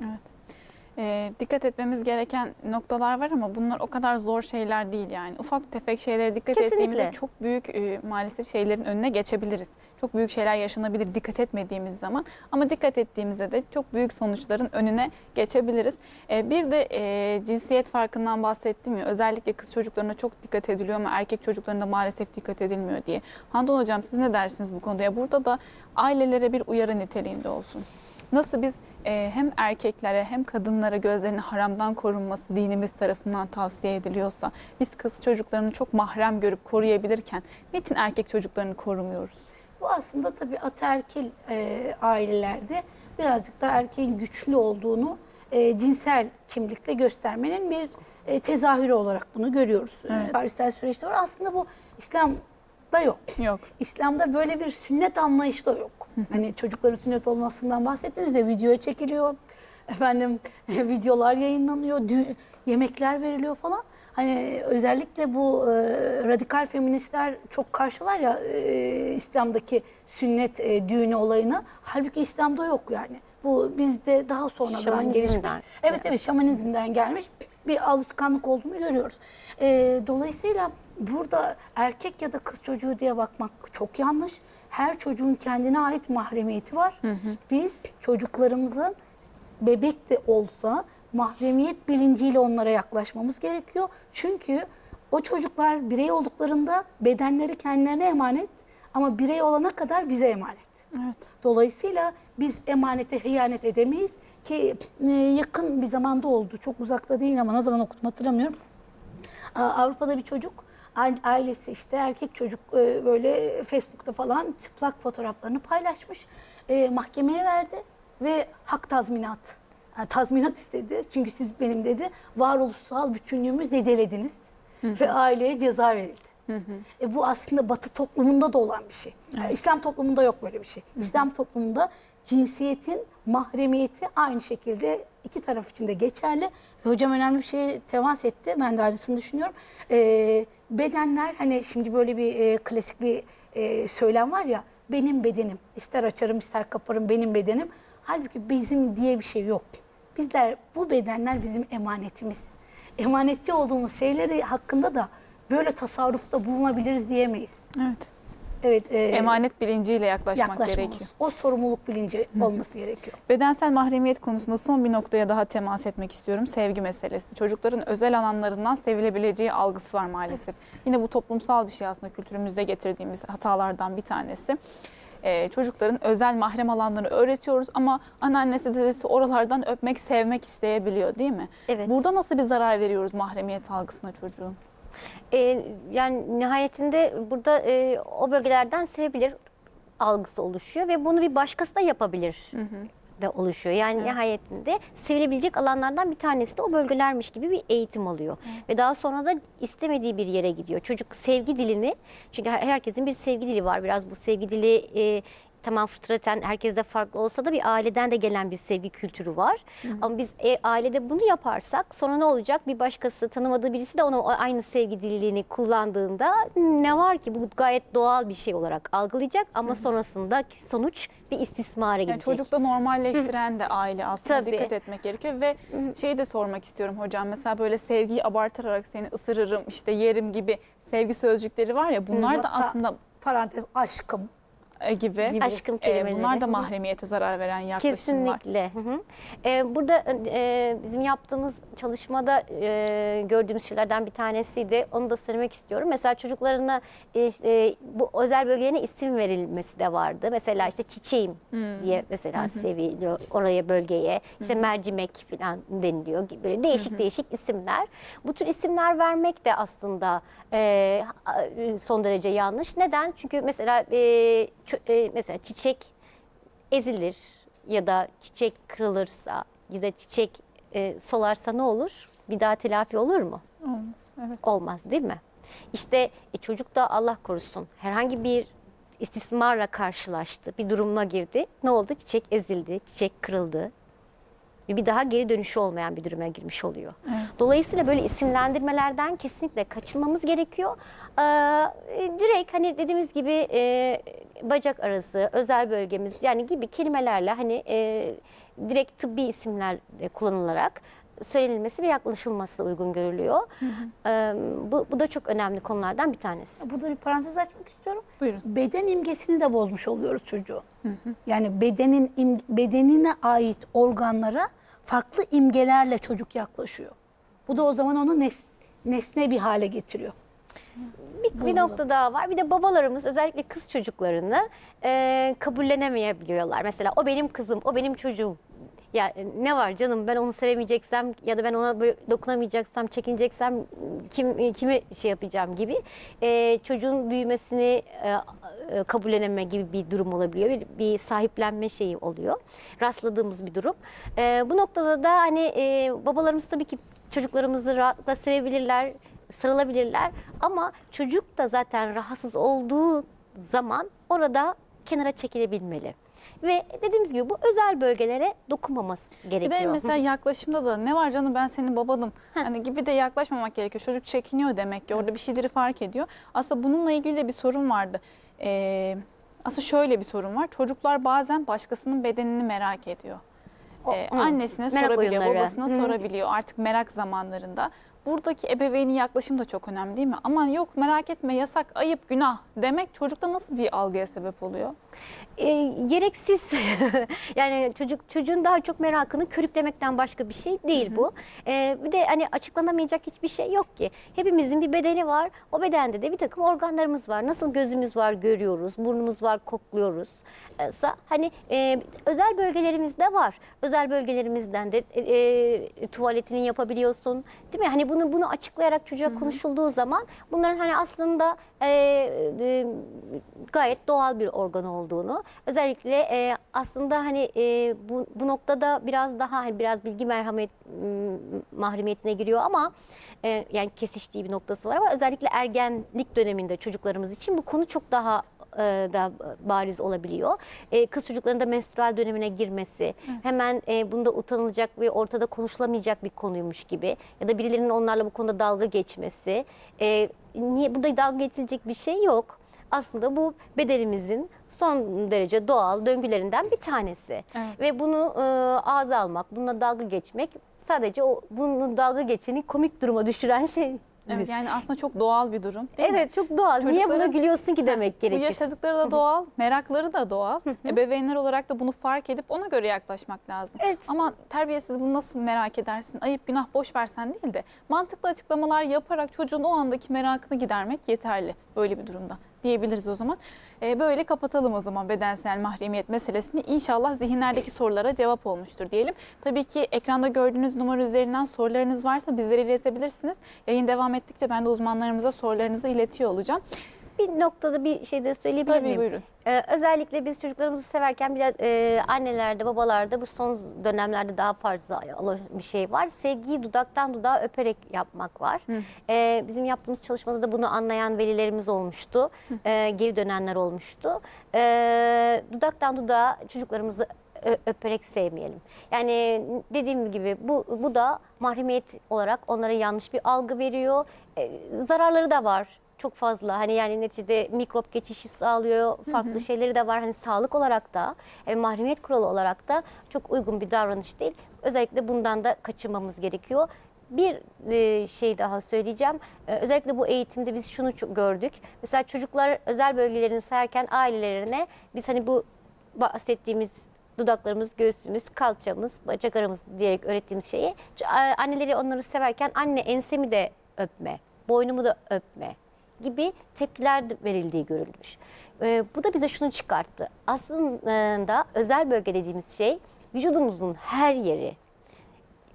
Evet. Ee, dikkat etmemiz gereken noktalar var ama bunlar o kadar zor şeyler değil yani. Ufak tefek şeylere dikkat Kesinlikle. ettiğimizde çok büyük e, maalesef şeylerin önüne geçebiliriz. Çok büyük şeyler yaşanabilir dikkat etmediğimiz zaman ama dikkat ettiğimizde de çok büyük sonuçların önüne geçebiliriz. Ee, bir de e, cinsiyet farkından bahsettim ya özellikle kız çocuklarına çok dikkat ediliyor ama erkek çocuklarına maalesef dikkat edilmiyor diye. Handan Hocam siz ne dersiniz bu konuda? Ya burada da ailelere bir uyarı niteliğinde olsun. Nasıl biz e, hem erkeklere hem kadınlara gözlerinin haramdan korunması dinimiz tarafından tavsiye ediliyorsa biz kız çocuklarını çok mahrem görüp koruyabilirken niçin erkek çocuklarını korumuyoruz? Bu aslında tabii ataerkil e, ailelerde birazcık da erkeğin güçlü olduğunu e, cinsel kimlikle göstermenin bir e, tezahürü olarak bunu görüyoruz. Evet. Tarihsel süreçte var. Aslında bu İslam'da yok. Yok. İslam'da böyle bir sünnet anlayışı da yok. Hani çocukların sünnet olmasından bahsettiniz de videoya çekiliyor. Efendim videolar yayınlanıyor, dü- yemekler veriliyor falan. Hani özellikle bu e, radikal feministler çok karşılar ya e, İslam'daki sünnet e, düğünü olayını. Halbuki İslam'da yok yani. Bu bizde daha sonradan Şamanizmden. gelişmiş. Evet evet şamanizmden gelmiş bir alışkanlık olduğunu görüyoruz. E, dolayısıyla burada erkek ya da kız çocuğu diye bakmak çok yanlış. Her çocuğun kendine ait mahremiyeti var. Biz çocuklarımızın bebek de olsa mahremiyet bilinciyle onlara yaklaşmamız gerekiyor. Çünkü o çocuklar birey olduklarında bedenleri kendilerine emanet ama birey olana kadar bize emanet. Evet. Dolayısıyla biz emanete hıyanet edemeyiz ki e, yakın bir zamanda oldu. Çok uzakta değil ama ne zaman okudum hatırlamıyorum. Avrupa'da bir çocuk ailesi işte erkek çocuk e, böyle Facebook'ta falan çıplak fotoğraflarını paylaşmış. E, mahkemeye verdi ve hak tazminat yani tazminat istedi. Çünkü siz benim dedi varoluşsal bütünlüğümü zedelediniz ve aileye ceza verildi. E, bu aslında Batı toplumunda da olan bir şey. Yani İslam toplumunda yok böyle bir şey. İslam toplumunda cinsiyetin mahremiyeti aynı şekilde iki taraf için de geçerli. Hocam önemli bir şeye temas etti. Ben de aynısını düşünüyorum. E, bedenler hani şimdi böyle bir e, klasik bir e, söylem var ya benim bedenim. ister açarım ister kaparım benim bedenim. Halbuki bizim diye bir şey yok. Bizler bu bedenler bizim emanetimiz. Emanetçi olduğumuz şeyleri hakkında da böyle tasarrufta bulunabiliriz diyemeyiz. Evet. Evet. e, Emanet bilinciyle yaklaşmak gerekiyor. O sorumluluk bilinci olması gerekiyor. Bedensel mahremiyet konusunda son bir noktaya daha temas etmek istiyorum. Sevgi meselesi. Çocukların özel alanlarından sevilebileceği algısı var maalesef. Yine bu toplumsal bir şey aslında kültürümüzde getirdiğimiz hatalardan bir tanesi. Ee, çocukların özel mahrem alanlarını öğretiyoruz ama anneannesi dedesi oralardan öpmek, sevmek isteyebiliyor değil mi? Evet. Burada nasıl bir zarar veriyoruz mahremiyet algısına çocuğun? E, yani nihayetinde burada e, o bölgelerden sevebilir algısı oluşuyor ve bunu bir başkası da yapabilir de oluşuyor. Yani nihayetinde sevilebilecek alanlardan bir tanesi de o bölgelermiş gibi bir eğitim alıyor. Ve daha sonra da istemediği bir yere gidiyor. Çocuk sevgi dilini, çünkü her- herkesin bir sevgi dili var. Biraz bu sevgi dili e, tamam fıtraten herkeste farklı olsa da bir aileden de gelen bir sevgi kültürü var. Ama biz e, ailede bunu yaparsak sonra ne olacak? Bir başkası tanımadığı birisi de ona aynı sevgi dilini kullandığında ne var ki bu gayet doğal bir şey olarak algılayacak ama sonrasında sonuç bir istismara Yani gidecek. çocukta normalleştiren de aile aslında Tabii. dikkat etmek gerekiyor ve şeyi de sormak istiyorum hocam mesela böyle sevgiyi abartarak seni ısırırım işte yerim gibi sevgi sözcükleri var ya bunlar da Hatta aslında Parantez aşkım. E, gibi. Gibi. Aşkım E, kelimeleri. bunlar da mahremiyete zarar veren yaklaşımlar. Kesinlikle. Hı hı. Ee, burada e, bizim yaptığımız çalışmada e, gördüğümüz şeylerden bir tanesiydi. Onu da söylemek istiyorum. Mesela çocuklarına e, e, bu özel bölgelerine isim verilmesi de vardı. Mesela işte çiçeğim diye mesela seviliyor oraya bölgeye. İşte mercimek falan deniliyor gibi böyle değişik değişik isimler. Bu tür isimler vermek de aslında e, son derece yanlış. Neden? Çünkü mesela e, e, mesela çiçek ezilir ya da çiçek kırılırsa ya da çiçek e, solarsa ne olur? Bir daha telafi olur mu? Olmaz, evet. Olmaz değil mi? İşte e, çocuk da Allah korusun herhangi bir istismarla karşılaştı, bir duruma girdi. Ne oldu? Çiçek ezildi, çiçek kırıldı. Bir daha geri dönüşü olmayan bir duruma girmiş oluyor. Dolayısıyla böyle isimlendirmelerden kesinlikle kaçınmamız gerekiyor. Ee, direkt hani dediğimiz gibi e, bacak arası, özel bölgemiz yani gibi kelimelerle hani e, direkt tıbbi isimler kullanılarak söylenilmesi ve yaklaşılması uygun görülüyor. Ee, bu, bu da çok önemli konulardan bir tanesi. Burada bir parantez açmak istiyorum. Buyurun. Beden imgesini de bozmuş oluyoruz çocuğun. Yani bedenin im- bedenine ait organlara farklı imgelerle çocuk yaklaşıyor. Bu da o zaman onu nes- nesne bir hale getiriyor. Bir, bir nokta daha var. Bir de babalarımız özellikle kız çocuklarını e, kabullenemeyebiliyorlar. Mesela o benim kızım, o benim çocuğum. Ya e, ne var canım ben onu sevemeyeceksem ya da ben ona böyle dokunamayacaksam, çekineceksem kim kimi şey yapacağım gibi e, çocuğun büyümesini e, e, kabullenememe gibi bir durum olabiliyor. Bir, bir sahiplenme şeyi oluyor. Rastladığımız bir durum. E, bu noktada da hani e, babalarımız tabii ki çocuklarımızı rahatlıkla sevebilirler, sarılabilirler ama çocuk da zaten rahatsız olduğu zaman orada kenara çekilebilmeli. Ve dediğimiz gibi bu özel bölgelere dokunmaması Bir gerekiyor. de mesela yaklaşımda da ne var canım ben senin babanım hani gibi de yaklaşmamak gerekiyor. Çocuk çekiniyor demek ki orada bir şeyleri fark ediyor. Aslında bununla ilgili de bir sorun vardı. Ee, aslında şöyle bir sorun var. Çocuklar bazen başkasının bedenini merak ediyor. Ee, annesine Merak sorabiliyor, oyunları. babasına Hı. sorabiliyor artık merak zamanlarında. Buradaki ebeveynin yaklaşım da çok önemli değil mi? Aman yok merak etme yasak, ayıp, günah demek çocukta nasıl bir algıya sebep oluyor? E, gereksiz yani çocuk çocuğun daha çok merakını körüklemekten başka bir şey değil bu. E, bir de hani açıklanamayacak hiçbir şey yok ki. Hepimizin bir bedeni var. O bedende de bir takım organlarımız var. Nasıl gözümüz var görüyoruz, burnumuz var kokluyoruz. E, sa- hani e, özel bölgelerimiz de var. Özel bölgelerimizden de e, e, tuvaletini yapabiliyorsun. Değil mi? Hani bunu bunu açıklayarak çocuğa konuşulduğu zaman bunların hani aslında e, e, gayet doğal bir organ olduğunu özellikle e, aslında hani e, bu, bu noktada biraz daha hani biraz bilgi merhamet mahremiyetine giriyor ama e, yani kesiştiği bir noktası var ama özellikle ergenlik döneminde çocuklarımız için bu konu çok daha e, da bariz olabiliyor. E, kız çocukların da menstrual dönemine girmesi, hemen e, bunda utanılacak ve ortada konuşulamayacak bir konuymuş gibi ya da birilerinin onlarla bu konuda dalga geçmesi. E, niye burada dalga geçilecek bir şey yok. Aslında bu bedenimizin son derece doğal döngülerinden bir tanesi. Evet. Ve bunu e, ağza almak, bununla dalga geçmek sadece o bunu dalga geçeni komik duruma düşüren şey. Evet yani aslında çok doğal bir durum değil mi? Evet çok doğal. Niye buna Çocukların- gülüyorsun ki demek Bu gerekir. yaşadıkları da doğal, merakları da doğal. Ebeveynler olarak da bunu fark edip ona göre yaklaşmak lazım. Evet. Ama terbiyesiz bunu nasıl merak edersin? Ayıp günah boş versen değil de mantıklı açıklamalar yaparak çocuğun o andaki merakını gidermek yeterli böyle bir durumda diyebiliriz o zaman. Ee, böyle kapatalım o zaman bedensel mahremiyet meselesini. İnşallah zihinlerdeki sorulara cevap olmuştur diyelim. Tabii ki ekranda gördüğünüz numara üzerinden sorularınız varsa bizlere iletebilirsiniz. Yayın devam ettikçe ben de uzmanlarımıza sorularınızı iletiyor olacağım. Bir noktada bir şey de söyleyebilir Tabii miyim? buyurun. Ee, özellikle biz çocuklarımızı severken bir de e, annelerde, babalarda bu son dönemlerde daha fazla bir şey var. Sevgiyi dudaktan dudağa öperek yapmak var. Ee, bizim yaptığımız çalışmada da bunu anlayan velilerimiz olmuştu. Ee, geri dönenler olmuştu. Ee, dudaktan dudağa çocuklarımızı ö- öperek sevmeyelim. Yani dediğim gibi bu bu da mahremiyet olarak onlara yanlış bir algı veriyor. Ee, zararları da var çok fazla. Hani yani neticede mikrop geçişi sağlıyor. Farklı şeyleri de var. Hani sağlık olarak da, yani mahremiyet kuralı olarak da çok uygun bir davranış değil. Özellikle bundan da kaçınmamız gerekiyor. Bir e, şey daha söyleyeceğim. E, Özellikle bu eğitimde biz şunu gördük. Mesela çocuklar özel bölgelerini sayarken ailelerine biz hani bu bahsettiğimiz dudaklarımız, göğsümüz, kalçamız, bacak aramız diyerek öğrettiğimiz şeyi anneleri onları severken anne ensemi de öpme, boynumu da öpme gibi tepkiler verildiği görülmüş. Ee, bu da bize şunu çıkarttı. Aslında özel bölge dediğimiz şey vücudumuzun her yeri.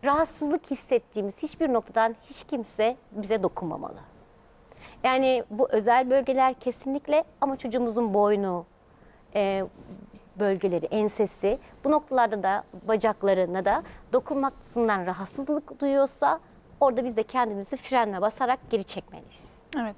Rahatsızlık hissettiğimiz hiçbir noktadan hiç kimse bize dokunmamalı. Yani bu özel bölgeler kesinlikle ama çocuğumuzun boynu, e, bölgeleri, ensesi bu noktalarda da bacaklarına da dokunmasından rahatsızlık duyuyorsa orada biz de kendimizi frenle basarak geri çekmeliyiz. Evet.